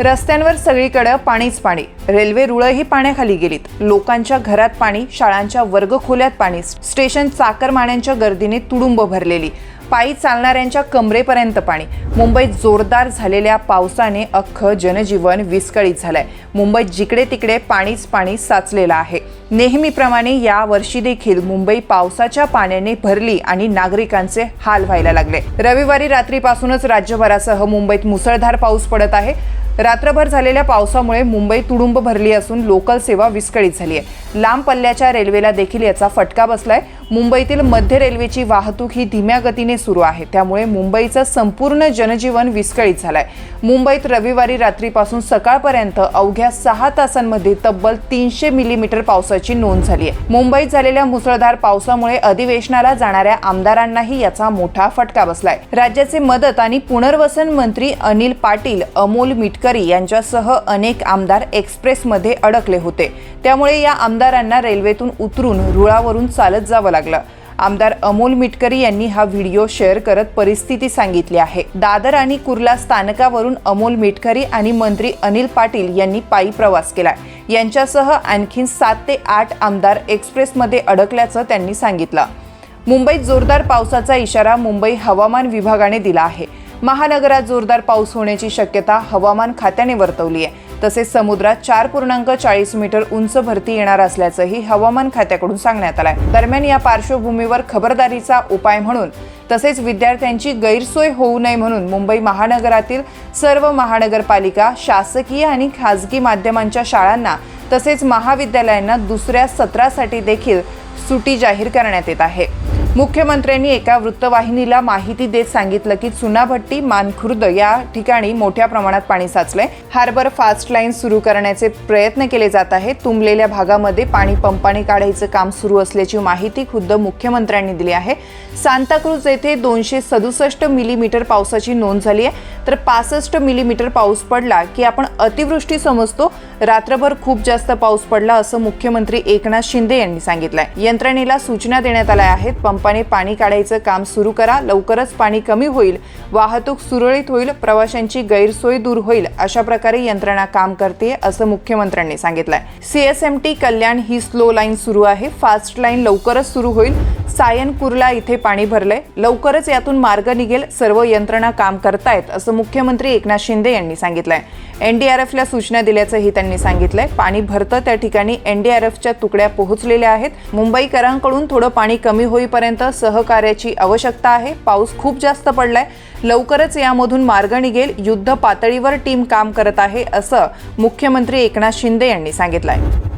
रस्त्यांवर सगळीकडे पाणीच पाणी. रेल्वे रुळंही पाण्याखाली गेलीत. लोकांच्या घरात पाणी शाळांच्या वर्गखोल्यात पाणी स्टेशन चाकरमान्यांच्या गर्दीने तुडुंब भरलेली. पायी चालणाऱ्यांच्या कमरेपर्यंत पाणी. मुंबईत जोरदार झालेल्या पावसाने अख्खं जनजीवन विस्कळीत झालंय. मुंबईत जिकडे तिकडे पाणीच पाणी साचलेलं आहे. नेहमीप्रमाणे या वर्षी देखील मुंबई पावसाच्या पाण्याने भरली आणि नागरिकांचे हाल व्हायला लागले. रविवारी रात्रीपासूनच राज्यभरासह मुंबईत मुसळधार पाऊस पडत आहे. रात्रभर झालेल्या पावसामुळे मुंबई तुडुंब भरली असून लोकल सेवा विस्कळीत झाली आहे. लांब पल्ल्याच्या रेल्वेला देखील याचा फटका बसलाय. मुंबईतील मध्य रेल्वेची वाहतूक ही धीम्या गतीने सुरू आहे. त्यामुळे मुंबईचं संपूर्ण जनजीवन विस्कळीत झालंय. मुंबईत रविवारी रात्रीपासून सकाळपर्यंत अवघ्या सहा तासांमध्ये तब्बल तीनशे मिलीमीटर पावसाची नोंद झाली आहे. मुंबईत झालेल्या मुसळधार पावसामुळे अधिवेशनाला जाणाऱ्या आमदारांनाही याचा मोठा फटका बसलाय. राज्याचे मदत आणि पुनर्वसन मंत्री अनिल पाटील अमोल मिटकरी यांच्यासह अनेक आमदार एक्सप्रेसमध्ये अडकले होते. त्यामुळे या आमदारांना रेल्वेतून उतरून रुळावरून चालत जावं लागलं आमदार अमोल मिटकरी यांनी हा व्हिडिओ शेअर करत परिस्थिती सांगितली आहे. दादर आणि कुर्ला स्थानकावरून अमोल मिटकरी आणि मंत्री अनिल पाटील यांनी पायी प्रवास केला यांच्यासह आणखीन सात ते आठ आमदार एक्सप्रेसमध्ये अडकल्याचं त्यांनी सांगितलं. मुंबईत जोरदार पावसाचा इशारा मुंबई हवामान विभागाने दिला आहे. महानगरात जोरदार पाऊस होण्याची शक्यता हवामान खात्याने वर्तवली आहे. तसेच समुद्रात चार पूर्णांक चाळीस मीटर उंच भरती येणार असल्याचंही हवामान खात्याकडून सांगण्यात आलंय. दरम्यान या पार्श्वभूमीवर खबरदारीचा उपाय म्हणून तसेच विद्यार्थ्यांची गैरसोय होऊ नये म्हणून मुंबई महानगरातील सर्व महानगरपालिका शासकीय आणि खाजगी माध्यमांच्या शाळांना तसेच महाविद्यालयांना दुसऱ्या सत्रासाठी देखील सुटी जाहीर करण्यात येत आहे. मुख्यमंत्र्यांनी एका वृत्तवाहिनीला माहिती देत सांगितलं की चुनाभट्टी मानखुर्द या ठिकाणी मोठ्या प्रमाणात पाणी साचलंय. हार्बर फास्ट लाईन सुरू करण्याचे प्रयत्न केले जात आहेत. तुंबलेल्या भागामध्ये पाणी पंपाने काढायचं काम सुरू असल्याची माहिती खुद्द मुख्यमंत्र्यांनी दिली आहे. सांताक्रूज येथे दोनशे सदुसष्ट मिलीमीटर पावसाची नोंद झाली आहे. तर पासष्ट मिलीमीटर पाऊस पडला की आपण अतिवृष्टी समजतो. रात्रभर खूप जास्त पाऊस पडला असं मुख्यमंत्री एकनाथ शिंदे यांनी सांगितलंय. यंत्रणेला सूचना देण्यात आल्या आहेत. पंपाने पाणी काढायचं काम सुरू करा. लवकरच पाणी कमी होईल. वाहतूक सुरळीत होईल. प्रवाशांची गैरसोय दूर होईल. अशा प्रकारे यंत्रणा काम करते असं मुख्यमंत्र्यांनी सांगितलंय. सीएसएमटी कल्याण ही स्लो लाईन सुरू आहे. फास्ट लाईन लवकरच सुरू होईल. सायन कुर्ला इथे पाणी भरलंय. लवकरच यातून मार्ग निघेल. सर्व यंत्रणा काम करतायत असं मुख्यमंत्री एकनाथ शिंदे यांनी सांगितलंय. एनडीआरएफला सूचना दिल्याचंही त्यांनी सांगितलंय. पाणी भरतं त्या ठिकाणी एनडीआरएफच्या तुकड्या पोहोचलेल्या आहेत. मुंबईकरांकडून थोडं पाणी कमी होईपर्यंत सहकार्याची आवश्यकता आहे. पाऊस खूप जास्त पडलाय. लवकरच यामधून मार्ग निघेल. युद्ध पातळीवर टीम काम करत आहे असं मुख्यमंत्री एकनाथ शिंदे यांनी सांगितलंय.